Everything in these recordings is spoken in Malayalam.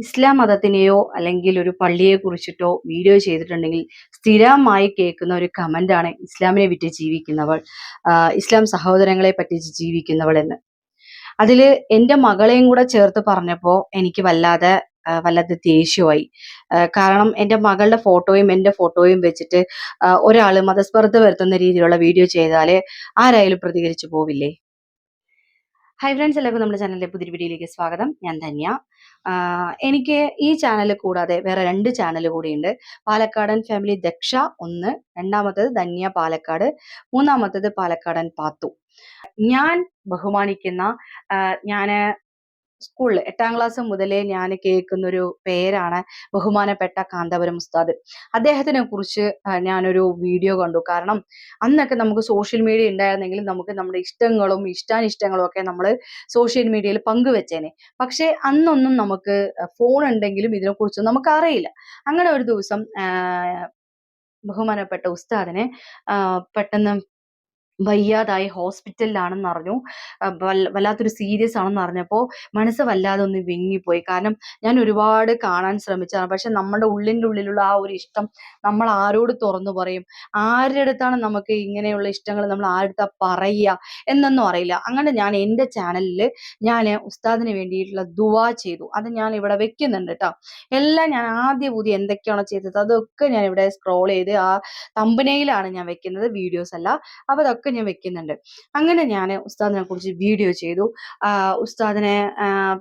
ഇസ്ലാം മതത്തിനെയോ അല്ലെങ്കിൽ ഒരു പള്ളിയെ കുറിച്ചിട്ടോ വീഡിയോ ചെയ്തിട്ടുണ്ടെങ്കിൽ സ്ഥിരമായി കേൾക്കുന്ന ഒരു കമന്റാണ് ഇസ്ലാമിനെ വിറ്റ് ജീവിക്കുന്നവൾ ഇസ്ലാം സഹോദരങ്ങളെ പറ്റിച്ച് ജീവിക്കുന്നവൾ എന്ന്. അതിൽ എന്റെ മകളെയും കൂടെ ചേർത്ത് പറഞ്ഞപ്പോൾ എനിക്ക് വല്ലാതെ വല്ലാതെ ദേഷ്യമായി. കാരണം എന്റെ മകളുടെ ഫോട്ടോയും എന്റെ ഫോട്ടോയും വെച്ചിട്ട് ഒരാൾ മതസ്പർദ്ധ വരുത്തുന്ന രീതിയിലുള്ള വീഡിയോ ചെയ്താൽ ആരായാലും പ്രതികരിച്ചു പോവില്ലേ? ഹായ് ഫ്രണ്ട്സ് എല്ലാവർക്കും നമ്മുടെ ചാനലിലെ പുതിയ വീഡിയോയിലേക്ക് സ്വാഗതം. ഞാൻ ധന്യ. എനിക്ക് ഈ ചാനൽ കൂടാതെ വേറെ രണ്ട് ചാനൽ കൂടിയുണ്ട്. പാലക്കാടൻ ഫാമിലി ദക്ഷ ഒന്ന് രണ്ടാമത്തേത് ധന്യ പാലക്കാട് മൂന്നാമത്തേത് പാലക്കാടൻ പാത്തു. ഞാൻ ബഹുമാനിക്കുന്ന ഞാൻ സ്കൂളിൽ എട്ടാം ക്ലാസ് മുതലേ ഞാൻ കേൾക്കുന്നൊരു പേരാണ് ബഹുമാനപ്പെട്ട കാന്തപുരം ഉസ്താദ്. അദ്ദേഹത്തിനെ കുറിച്ച് ഞാനൊരു വീഡിയോ കണ്ടു. കാരണം അന്നൊക്കെ നമുക്ക് സോഷ്യൽ മീഡിയ ഉണ്ടായിരുന്നെങ്കിൽ നമുക്ക് നമ്മുടെ ഇഷ്ടങ്ങളും ഇഷ്ടാനിഷ്ടങ്ങളും ഒക്കെ നമ്മൾ സോഷ്യൽ മീഡിയയിൽ പങ്കുവെച്ചേനെ. പക്ഷേ അന്നൊന്നും നമുക്ക് ഫോൺ ഉണ്ടെങ്കിലും ഇതിനെക്കുറിച്ച് നമുക്ക് അറിയില്ല അങ്ങനെ ഒരു ദിവസം ബഹുമാനപ്പെട്ട ഉസ്താദിനെ പെട്ടെന്ന് വയ്യാതായി ഹോസ്പിറ്റലിലാണെന്ന് അറിഞ്ഞു. വല്ലാത്തൊരു സീരിയസ് ആണെന്ന് അറിഞ്ഞപ്പോൾ മനസ്സ് വല്ലാതെ ഒന്ന് വിങ്ങിപ്പോയി. കാരണം ഞാൻ ഒരുപാട് കാണാൻ ശ്രമിച്ചതാണ്. പക്ഷെ നമ്മുടെ ഉള്ളിന്റെ ഉള്ളിലുള്ള ആ ഒരു ഇഷ്ടം നമ്മൾ ആരോട് തുറന്നു പറയും? ആരുടെ അടുത്താണ് നമുക്ക് ഇങ്ങനെയുള്ള ഇഷ്ടങ്ങൾ നമ്മൾ ആരുടെ പറയുക എന്നൊന്നും അറിയില്ല. അങ്ങനെ ഞാൻ എന്റെ ചാനലിൽ ഞാൻ ഉസ്താദിന് വേണ്ടിയിട്ടുള്ള ദുവാ ചെയ്തു. അത് ഞാൻ ഇവിടെ വെക്കുന്നുണ്ട് കേട്ടോ എല്ലാം ഞാൻ ആദ്യ പുതിയ എന്തൊക്കെയാണോ ചെയ്തത് അതൊക്കെ ഞാൻ ഇവിടെ സ്ക്രോൾ ചെയ്ത് ആ തമ്പനയിലാണ് ഞാൻ വെക്കുന്നത് വീഡിയോസ് അല്ല. അപ്പോൾ അതൊക്കെ ഞാൻ വെക്കുന്നുണ്ട്. അങ്ങനെ ഞാൻ ഉസ്താദിനെ കുറിച്ച് വീഡിയോ ചെയ്തു. ഉസ്താദിനെ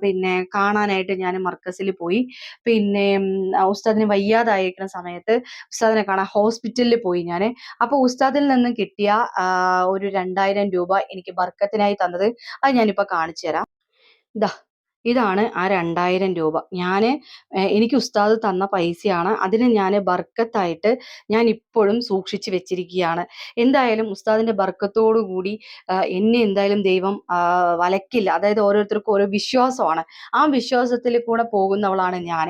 പിന്നെ കാണാനായിട്ട് ഞാൻ മർക്കസിൽ പോയി. പിന്നെ ഉസ്താദിന് വയ്യാതായിരിക്കുന്ന സമയത്ത് ഉസ്താദിനെ കാണാൻ ഹോസ്പിറ്റലിൽ പോയി ഞാൻ അപ്പോൾ ഉസ്താദിൽ നിന്ന് കിട്ടിയ ഒരു രണ്ടായിരം രൂപ എനിക്ക് ബർക്കത്തിനായി തന്നത്. അത് ഞാനിപ്പോൾ കാണിച്ചു തരാം ദാ ഇതാണ് ആ രണ്ടായിരം രൂപ. ഞാൻ എനിക്ക് ഉസ്താദ് തന്ന പൈസയാണ്. അതിന് ഞാൻ ബർക്കത്തായിട്ട് ഞാൻ ഇപ്പോഴും സൂക്ഷിച്ചു വെച്ചിരിക്കുകയാണ്. എന്തായാലും ബർക്കത്തോടു കൂടി എന്നെ എന്തായാലും ദൈവം വലക്കില്ല. അതായത് ഓരോരുത്തർക്കും ഓരോ വിശ്വാസമാണ്. ആ വിശ്വാസത്തിൽ കൂടെ പോകുന്നവളാണ് ഞാൻ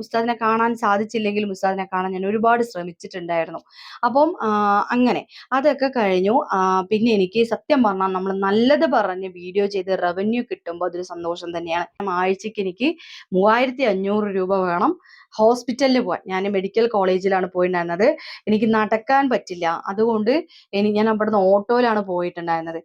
ഉസ്താദിനെ കാണാൻ സാധിച്ചില്ലെങ്കിലും ഉസ്താദിനെ കാണാൻ ഞാൻ ഒരുപാട് ശ്രമിച്ചിട്ടുണ്ടായിരുന്നു. അപ്പം അങ്ങനെ. അതൊക്കെ കഴിഞ്ഞു. പിന്നെ എനിക്ക് സത്യം പറഞ്ഞാൽ നമ്മൾ നല്ലത് പറഞ്ഞ് വീഡിയോ ചെയ്ത് റവന്യൂ കിട്ടുമ്പോൾ അതൊരു സന്തോഷം തന്നെയാണ്. ആഴ്ചയ്ക്ക് എനിക്ക് മൂവായിരത്തി അഞ്ഞൂറ് രൂപ വേണം ഹോസ്പിറ്റലിൽ പോകാൻ ഞാൻ മെഡിക്കൽ കോളേജിലാണ് പോയിട്ടുണ്ടായിരുന്നത്. എനിക്ക് നടക്കാൻ പറ്റില്ല. അതുകൊണ്ട് എനിക്ക് ഞാൻ അവിടുന്ന് ഓട്ടോയിലാണ് പോയിട്ടുണ്ടായിരുന്നത്.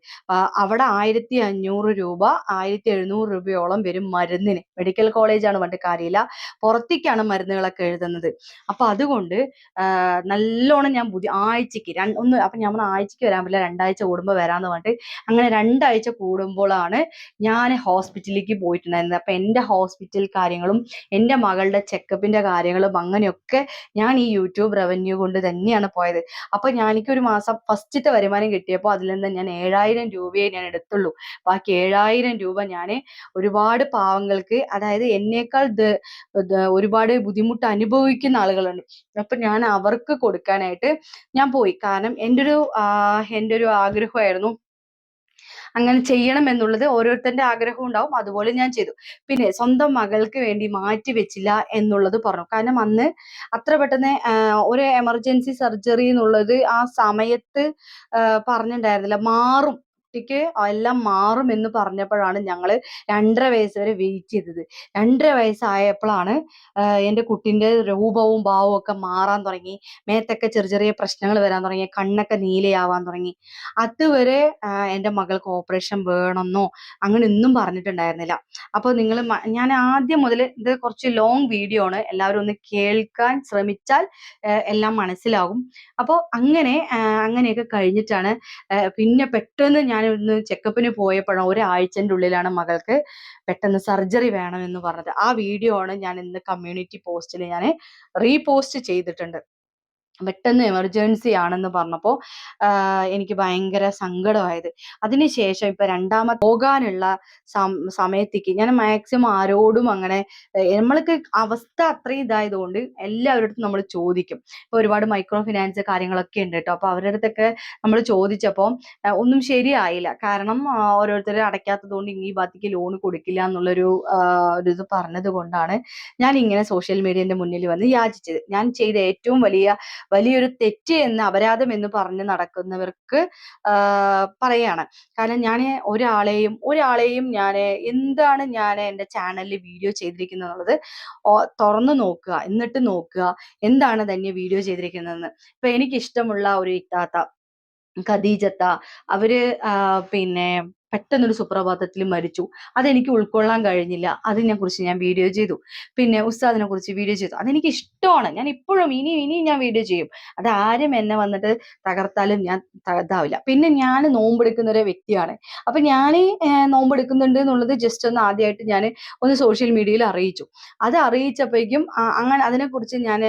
അവിടെ ആയിരത്തി അഞ്ഞൂറ് രൂപ ആയിരത്തി എഴുന്നൂറ് രൂപയോളം വരും മരുന്നിന്. മെഡിക്കൽ കോളേജാണ് പണ്ട് കാര്യമില്ല. പുറത്തേക്കാണ് മരുന്നുകളൊക്കെ എഴുതുന്നത്. അപ്പൊ അതുകൊണ്ട് നല്ലോണം ഞാൻ ബുദ്ധി ആഴ്ചക്ക് ഒന്ന് അപ്പൊ ഞാൻ ആഴ്ചക്ക് വരാൻ പറ്റില്ല രണ്ടാഴ്ച കൂടുമ്പോൾ വരാമെന്ന് പറഞ്ഞിട്ട് അങ്ങനെ രണ്ടാഴ്ച കൂടുമ്പോഴാണ് ഞാൻ ഹോസ്പിറ്റലിലേക്ക് പോയിട്ടുണ്ടായിരുന്നത്. അപ്പൊ എന്റെ ഹോസ്പിറ്റൽ കാര്യങ്ങളും എന്റെ മകളുടെ ചെക്കപ്പിന്റെ കാര്യങ്ങളും അങ്ങനെയൊക്കെ ഞാൻ ഈ യൂട്യൂബ് റവന്യൂ കൊണ്ട് തന്നെയാണ് പോയത്. അപ്പൊ ഞാൻ എനിക്കൊരു മാസം ഫസ്റ്റത്തെ വരുമാനം കിട്ടിയപ്പോൾ അതിൽ നിന്ന് ഞാൻ ഏഴായിരം രൂപയെ ഞാൻ എടുത്തുള്ളൂ. ബാക്കി ഏഴായിരം രൂപ ഞാൻ ഒരുപാട് പാവങ്ങൾക്ക് അതായത് എന്നേക്കാൾ ഒരുപാട് ബുദ്ധിമുട്ട് അനുഭവിക്കുന്ന ആളുകളുണ്ട്. അപ്പൊ ഞാൻ അവർക്ക് കൊടുക്കാനായിട്ട് ഞാൻ പോയി. കാരണം എന്റെ ഒരു എന്റെ ഒരു ആഗ്രഹമായിരുന്നു അങ്ങനെ ചെയ്യണം എന്നുള്ളത് ഓരോരുത്തരുടെ ആഗ്രഹം ഉണ്ടാവും. അതുപോലെ ഞാൻ ചെയ്തു. പിന്നെ സ്വന്തം മകൾക്ക് വേണ്ടി മാറ്റി വെച്ചില്ല എന്നുള്ളത് പറഞ്ഞു. കാരണം അന്ന് അത്ര പെട്ടെന്ന് ഒരു എമർജൻസി സർജറി എന്നുള്ളത് ആ സമയത്ത് പറഞ്ഞിട്ടുണ്ടായിരുന്നില്ല. മാറും. കുട്ടിക്ക് എല്ലാം മാറും എന്ന് പറഞ്ഞപ്പോഴാണ് ഞങ്ങൾ രണ്ടര വയസ്സ് വരെ വെയിറ്റ് ചെയ്തത്. രണ്ടര വയസ്സായപ്പോഴാണ് എന്റെ കുട്ടിന്റെ രൂപവും ഭാവവും ഒക്കെ മാറാൻ തുടങ്ങി. മേത്തൊക്കെ ചെറിയ ചെറിയ പ്രശ്നങ്ങൾ വരാൻ തുടങ്ങി. കണ്ണൊക്കെ നീലയാവാൻ തുടങ്ങി. അതുവരെ എന്റെ മകൾക്ക് ഓപ്പറേഷൻ വേണമെന്നോ അങ്ങനെ ഒന്നും പറഞ്ഞിട്ടുണ്ടായിരുന്നില്ല. അപ്പോൾ നിങ്ങൾ ഞാൻ ആദ്യം മുതൽ ഇത് കുറച്ച് ലോങ് വീഡിയോ ആണ് എല്ലാവരും ഒന്ന് കേൾക്കാൻ ശ്രമിച്ചാൽ എല്ലാം മനസ്സിലാകും. അപ്പോൾ അങ്ങനെ അങ്ങനെയൊക്കെ കഴിഞ്ഞിട്ടാണ് പിന്നെ പെട്ടെന്ന് ഞാൻ ഒന്ന് ചെക്കപ്പിന് പോയപ്പോഴാണ് ഒരാഴ്ചന്റെ ഉള്ളിലാണ് മകൾക്ക് പെട്ടെന്ന് സർജറി വേണമെന്ന് പറഞ്ഞത്. ആ വീഡിയോ ആണ് ഞാൻ ഇന്ന് കമ്മ്യൂണിറ്റി പോസ്റ്റിൽ ഞാൻ റീപോസ്റ്റ് ചെയ്തിട്ടുണ്ട്. പെട്ടെന്ന് എമർജൻസി ആണെന്ന് പറഞ്ഞപ്പോൾ എനിക്ക് ഭയങ്കര സങ്കടമായത്. അതിനുശേഷം ഇപ്പൊ രണ്ടാമത് പോകാനുള്ള സമയത്തേക്ക് ഞാൻ മാക്സിമം ആരോടും അങ്ങനെ നമ്മൾക്ക് അവസ്ഥ അത്രയും ഇതായതുകൊണ്ട് എല്ലാവരുടെ നമ്മൾ ചോദിക്കും. ഇപ്പൊ ഒരുപാട് മൈക്രോ ഫിനാൻസ് കാര്യങ്ങളൊക്കെ ഉണ്ട് കേട്ടോ. അപ്പൊ അവരുടെ അടുത്തൊക്കെ നമ്മൾ ചോദിച്ചപ്പോൾ ഒന്നും ശരിയായില്ല. കാരണം ഓരോരുത്തരും അടയ്ക്കാത്തത് കൊണ്ട് ഈ ഭാഗത്തേക്ക് ലോൺ കൊടുക്കില്ല എന്നുള്ളൊരു ഒരു ഇത് പറഞ്ഞത് കൊണ്ടാണ് ഞാൻ ഇങ്ങനെ സോഷ്യൽ മീഡിയന്റെ മുന്നിൽ വന്ന് യാചിച്ചത്. ഞാൻ ചെയ്ത ഏറ്റവും വലിയ വലിയൊരു തെറ്റ് എന്ന് അപരാധം എന്ന് പറഞ്ഞ് നടക്കുന്നവർക്ക് പറയാണ്. കാരണം ഞാൻ ഒരാളെയും ഒരാളെയും ഞാൻ എന്താണ് ഞാൻ എന്റെ ചാനലിൽ വീഡിയോ ചെയ്തിരിക്കുന്നത് എന്നുള്ളത് തുറന്നു നോക്കുക എന്നിട്ട് നോക്കുക എന്താണ് തന്നെ വീഡിയോ ചെയ്തിരിക്കുന്നതെന്ന്. ഇപ്പൊ എനിക്കിഷ്ടമുള്ള ഒരു ഇത്താത്ത ഖദീജത്ത അവർ പിന്നെ പെട്ടെന്നൊരു സുപ്രഭാതത്തിൽ മരിച്ചു. അതെനിക്ക് ഉൾക്കൊള്ളാൻ കഴിഞ്ഞില്ല. അതിനെ കുറിച്ച് ഞാൻ വീഡിയോ ചെയ്തു. പിന്നെ ഉസ്താദിനെ കുറിച്ച് വീഡിയോ ചെയ്തു. അതെനിക്ക് ഇഷ്ടമാണ്. ഞാൻ ഇപ്പോഴും ഇനി ഇനി ഞാൻ വീഡിയോ ചെയ്യും. അത് ആരും എന്നെ വന്നിട്ട് തകർത്താലും ഞാൻ തകർത്താവില്ല പിന്നെ ഞാൻ നോമ്പെടുക്കുന്ന ഒരു വ്യക്തിയാണ്. അപ്പൊ ഞാൻ നോമ്പെടുക്കുന്നുണ്ട് എന്നുള്ളത് ജസ്റ്റ് ഒന്ന് ആദ്യമായിട്ട് ഞാൻ ഒന്ന് സോഷ്യൽ മീഡിയയിൽ അറിയിച്ചു. അത് അറിയിച്ചപ്പോഴേക്കും അങ്ങനെ അതിനെക്കുറിച്ച് ഞാൻ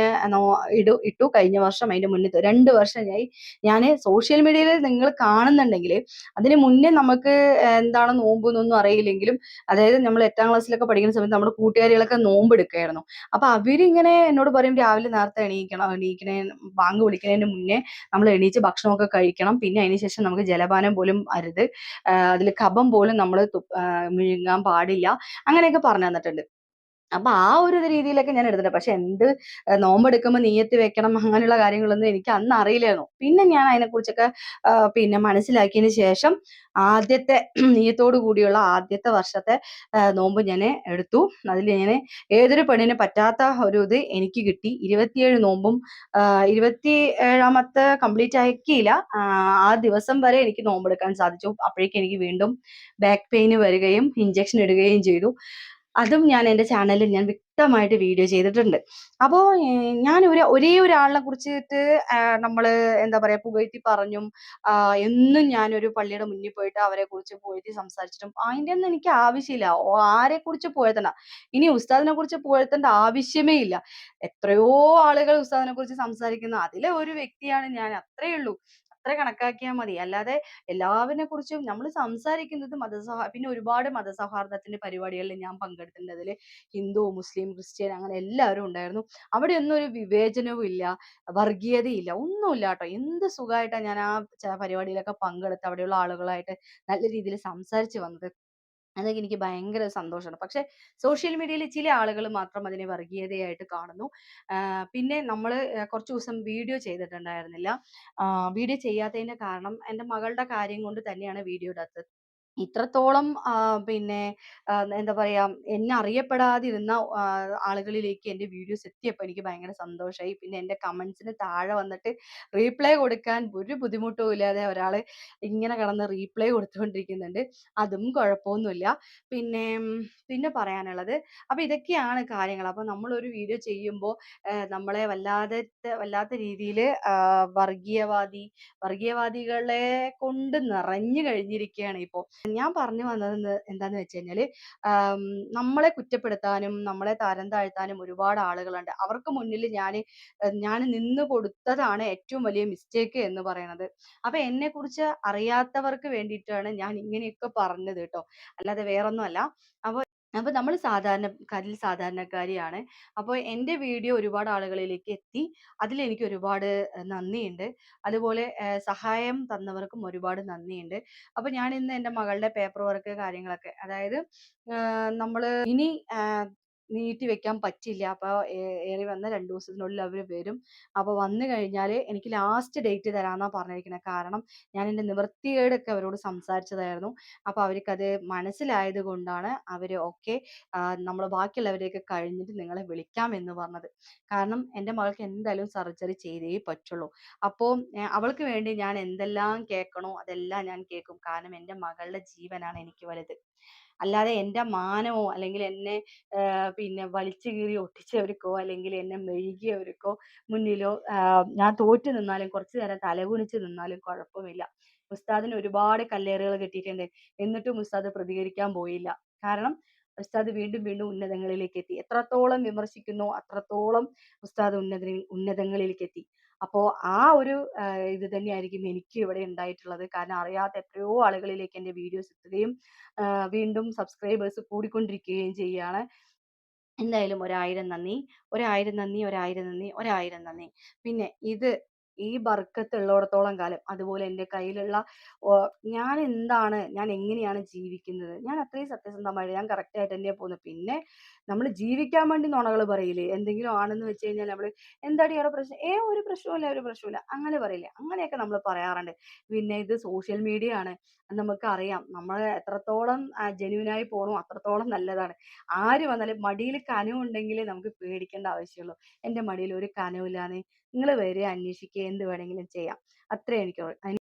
ഇടു ഇട്ടു. കഴിഞ്ഞ വർഷം അതിന്റെ മുന്നേ രണ്ട് വർഷമായി ഞാൻ സോഷ്യൽ മീഡിയയിൽ നിങ്ങൾ കാണുന്നുണ്ടെങ്കിൽ അതിന് മുന്നേ നമുക്ക് എന്താണ് നോമ്പ് എന്നൊന്നും അറിയില്ലെങ്കിലും അതായത് നമ്മൾ എട്ടാം ക്ലാസ്സിലൊക്കെ പഠിക്കുന്ന സമയത്ത് നമ്മുടെ കൂട്ടുകാരികളൊക്കെ നോമ്പ് എടുക്കുകയായിരുന്നു അപ്പൊ അവരിങ്ങനെ എന്നോട് പറയും രാവിലെ നേരത്തെ എണീക്കണം എണീക്കണേ ബാങ്ക് വിളിക്കുന്നതിന് മുന്നേ നമ്മൾ എണീച്ച് ഭക്ഷണമൊക്കെ കഴിക്കണം. പിന്നെ അതിനുശേഷം നമുക്ക് ജലപാനം പോലും അരുത്. അതിൽ കഫം പോലും നമ്മൾ മുഴുങ്ങാൻ പാടില്ല. അങ്ങനെയൊക്കെ പറഞ്ഞു തന്നിട്ടുണ്ട്. അപ്പൊ ആ ഒരു രീതിയിലൊക്കെ ഞാൻ എടുത്തിട്ടുണ്ട്. പക്ഷെ എന്ത് നോമ്പെടുക്കുമ്പോൾ നീയത്ത് വെക്കണം അങ്ങനെയുള്ള കാര്യങ്ങളൊന്നും എനിക്ക് അന്ന് അറിയില്ലായിരുന്നു. പിന്നെ ഞാൻ അതിനെക്കുറിച്ചൊക്കെ പിന്നെ മനസ്സിലാക്കിയതിന് ശേഷം ആദ്യത്തെ നീയത്തോടു കൂടിയുള്ള ആദ്യത്തെ വർഷത്തെ നോമ്പ് ഞാൻ എടുത്തു. അതിൽ ഞാൻ ഏതൊരു പെണ്ണിന് പറ്റാത്ത ഒരു ഇത് എനിക്ക് കിട്ടി. ഇരുപത്തിയേഴ് നോമ്പും ഇരുപത്തി ഏഴാമത്തെ കംപ്ലീറ്റ് ആക്കിയില്ല ആ ദിവസം വരെ എനിക്ക് നോമ്പെടുക്കാൻ സാധിച്ചു. അപ്പോഴേക്കും എനിക്ക് വീണ്ടും ബാക്ക് പെയിൻ വരികയും ഇഞ്ചക്ഷൻ ഇടുകയും ചെയ്തു. അതും ഞാൻ എന്റെ ചാനലിൽ ഞാൻ വ്യക്തമായിട്ട് വീഡിയോ ചെയ്തിട്ടുണ്ട്. അപ്പോൾ ഞാൻ ഒരു ഒരേ ഒരാളിനെ കുറിച്ചിട്ട് നമ്മൾ എന്താ പറയുക പുകഴ്ത്തി പറഞ്ഞും എന്നും ഞാനൊരു പള്ളിയുടെ മുന്നിൽ പോയിട്ട് അവരെ കുറിച്ച് പുകഴ്ത്തി സംസാരിച്ചിട്ടും അതിന്റെ ഒന്നും എനിക്ക് ആവശ്യമില്ല. ആരെ കുറിച്ച് പുകഴ്ത്തണ്ട. ഇനി ഉസ്താദിനെ കുറിച്ച് പുകഴ്ത്തേണ്ട ആവശ്യമേ ഇല്ല. എത്രയോ ആളുകൾ ഉസ്താദിനെ കുറിച്ച് സംസാരിക്കുന്നു. അതിലെ ഒരു വ്യക്തിയാണ് ഞാൻ. അത്രയേ ഉള്ളൂ. അത്ര കണക്കാക്കിയാൽ മതി. അല്ലാതെ എല്ലാവരെ കുറിച്ചും നമ്മൾ സംസാരിക്കുന്നത് മതസഹ പിന്നെ ഒരുപാട് മതസൗഹാർദ്ദത്തിന്റെ പരിപാടികളിൽ ഞാൻ പങ്കെടുത്തിട്ടുണ്ട് അതിൽ ഹിന്ദു മുസ്ലിം ക്രിസ്ത്യൻ അങ്ങനെ എല്ലാവരും ഉണ്ടായിരുന്നു. അവിടെ ഒന്നും ഒരു വിവേചനവും ഇല്ല വർഗീയതയില്ല ഒന്നുമില്ല കേട്ടോ എന്ത് സുഖമായിട്ടാണ് ഞാൻ ആ പരിപാടിയിലൊക്കെ പങ്കെടുത്ത് അവിടെയുള്ള ആളുകളായിട്ട് നല്ല രീതിയിൽ സംസാരിച്ച് വന്നത്. അതൊക്കെ എനിക്ക് ഭയങ്കര സന്തോഷമാണ് പക്ഷെ സോഷ്യൽ മീഡിയയിൽ ചില ആളുകൾ മാത്രം അതിനെ വർഗീയതയായിട്ട് കാണുന്നു. പിന്നെ നമ്മൾ കുറച്ച് ദിവസം വീഡിയോ ചെയ്തിട്ടുണ്ടായിരുന്നില്ല. വീഡിയോ ചെയ്യാത്തതിന്റെ കാരണം എന്റെ മകളുടെ കാര്യം കൊണ്ട് തന്നെയാണ് വീഡിയോ ഇടാത്തത്. ഇത്രത്തോളം പിന്നെ എന്താ പറയാ എന്നെ അറിയപ്പെടാതിരുന്ന ആളുകളിലേക്ക് എന്റെ വീഡിയോസ് എത്തിയപ്പോൾ എനിക്ക് ഭയങ്കര സന്തോഷമായി പിന്നെ എന്റെ കമന്റ്സിന് താഴെ വന്നിട്ട് റീപ്ലൈ കൊടുക്കാൻ ഒരു ബുദ്ധിമുട്ടും ഇല്ലാതെ ഒരാൾ ഇങ്ങനെ കിടന്ന് റീപ്ലൈ കൊടുത്തുകൊണ്ടിരിക്കുന്നുണ്ട് അതും കുഴപ്പമൊന്നുമില്ല പിന്നെ പിന്നെ പറയാനുള്ളത് അപ്പൊ ഇതൊക്കെയാണ് കാര്യങ്ങൾ. അപ്പൊ നമ്മളൊരു വീഡിയോ ചെയ്യുമ്പോൾ നമ്മളെ വല്ലാതെ വല്ലാത്ത രീതിയിൽ വർഗീയവാദി വർഗീയവാദികളെ കൊണ്ട് നിറഞ്ഞു കഴിഞ്ഞിരിക്കുകയാണ് ഇപ്പോൾ ഞാൻ പറഞ്ഞു വന്നത് എന്താന്ന് വെച്ച് കഴിഞ്ഞാൽ നമ്മളെ കുറ്റപ്പെടുത്താനും നമ്മളെ തരം താഴ്ത്താനും ഒരുപാട് ആളുകളുണ്ട്. അവർക്ക് മുന്നിൽ ഞാൻ ഞാൻ നിന്ന് കൊടുത്തതാണ് ഏറ്റവും വലിയ മിസ്റ്റേക്ക് എന്ന് പറയുന്നത് അപ്പൊ എന്നെ കുറിച്ച് അറിയാത്തവർക്ക് വേണ്ടിയിട്ടാണ് ഞാൻ ഇങ്ങനെയൊക്കെ പറഞ്ഞത് കേട്ടോ. അല്ലാതെ വേറൊന്നും അല്ല. അപ്പൊ അപ്പൊ നമ്മൾ സാധാരണ സാധാരണക്കാരിൽ സാധാരണക്കാരിയാണ്. അപ്പോൾ എന്റെ വീഡിയോ ഒരുപാട് ആളുകളിലേക്ക് എത്തി. അതിൽ എനിക്ക് ഒരുപാട് നന്ദിയുണ്ട്. അതുപോലെ സഹായം തന്നവർക്കും ഒരുപാട് നന്ദിയുണ്ട്. അപ്പോൾ ഞാൻ ഇന്ന് എന്റെ മകളുടെ പേപ്പർ വർക്ക് കാര്യങ്ങളൊക്കെ അതായത് നമ്മൾ ഇനി നീട്ടി വെക്കാൻ പറ്റില്ല. അപ്പോൾ ഏറി വന്ന രണ്ട് ദിവസത്തിനുള്ളിൽ അവർ വരും. അപ്പോൾ വന്നു കഴിഞ്ഞാൽ എനിക്ക് ലാസ്റ്റ് ഡേറ്റ് തരാമെന്നാണ് പറഞ്ഞിരിക്കുന്നത് കാരണം ഞാൻ എന്റെ നിവൃത്തികേടൊക്കെ അവരോട് സംസാരിച്ചതായിരുന്നു. അപ്പോൾ അവർക്കത് മനസ്സിലായത് കൊണ്ടാണ് അവർ ഓക്കെ നമ്മൾ ബാക്കിയുള്ളവരെയൊക്കെ കഴിഞ്ഞിട്ട് നിങ്ങളെ വിളിക്കാം എന്ന് പറഞ്ഞത്. കാരണം എന്റെ മകൾക്ക് എന്തായാലും സർജറി ചെയ്തേ പറ്റുള്ളൂ. അപ്പോൾ അവൾക്ക് വേണ്ടി ഞാൻ എന്തെല്ലാം കേൾക്കണോ അതെല്ലാം ഞാൻ കേൾക്കും. കാരണം എന്റെ മകളുടെ ജീവനാണ് എനിക്ക് വലുത്. അല്ലാതെ എന്റെ മാനമോ അല്ലെങ്കിൽ എന്നെ പിന്നെ വലിച്ചു കീറി ഒട്ടിച്ചവർക്കോ അല്ലെങ്കിൽ എന്നെ മെഴുകിയവർക്കോ മുന്നിലോ ഞാൻ തോറ്റു നിന്നാലും കുറച്ചു നേരം തലകുനിച്ച് നിന്നാലും കുഴപ്പമില്ല. ഉസ്താദിന് ഒരുപാട് കല്ലേറുകൾ കിട്ടിയിട്ടുണ്ട്. എന്നിട്ടും ഉസ്താദ് പ്രതികരിക്കാൻ പോയില്ല. കാരണം ഉസ്താദ് വീണ്ടും വീണ്ടും ഉന്നതങ്ങളിലേക്ക് എത്തി. എത്രത്തോളം വിമർശിക്കുന്നു അത്രത്തോളം ഉസ്താദ് ഉന്നത ഉന്നതങ്ങളിലേക്ക് എത്തി. അപ്പോ ആ ഒരു ഇത് തന്നെയായിരിക്കും എനിക്ക് ഇവിടെ ഉണ്ടായിട്ടുള്ളത്. കാരണം അറിയാത്ത എത്രയോ ആളുകളിലേക്ക് എന്റെ വീഡിയോസ് എത്തുകയും വീണ്ടും സബ്സ്ക്രൈബേഴ്സ് കൂടിക്കൊണ്ടിരിക്കുകയും ചെയ്യുകയാണ് എന്തായാലും ഒരായിരം നന്ദി. ഒരായിരം നന്ദി ഒരായിരം നന്ദി ഒരായിരം നന്ദി. പിന്നെ ഇത് ഈ ബർക്കത്ത് ഉള്ളിടത്തോളം കാലം അതുപോലെ എന്റെ കയ്യിലുള്ള ഞാൻ എന്താണ് ഞാൻ എങ്ങനെയാണ് ജീവിക്കുന്നത്? ഞാൻ അത്രയും സത്യസന്ധമായിട്ട് ഞാൻ കറക്റ്റായിട്ട് തന്നെയാണ് പോകുന്നത്. പിന്നെ നമ്മൾ ജീവിക്കാൻ വേണ്ടി നുണകൾ പറയില്ലേ? എന്തെങ്കിലും ആണെന്ന് വെച്ച് കഴിഞ്ഞാൽ നമ്മൾ എന്താടി അവിടെ പ്രശ്നം? ഏ ഒരു പ്രശ്നമില്ല ഒരു പ്രശ്നമില്ല അങ്ങനെ പറയില്ലേ? അങ്ങനെയൊക്കെ നമ്മൾ പറയാറുണ്ട്. പിന്നെ ഇത് സോഷ്യൽ മീഡിയ ആണ് നമുക്കറിയാം. നമ്മൾ എത്രത്തോളം ജെനുവിനായി പോകണോ അത്രത്തോളം നല്ലതാണ്. ആര് വന്നാലും മടിയിൽ കനവുണ്ടെങ്കിലേ നമുക്ക് പേടിക്കേണ്ട ആവശ്യമുള്ളൂ. എന്റെ മടിയിൽ ഒരു കനവില്ലാന്ന് നിങ്ങൾ വരെ അന്വേഷിക്കുക എന്ത് വേണമെങ്കിലും ചെയ്യാം. അത്രേ എനിക്ക്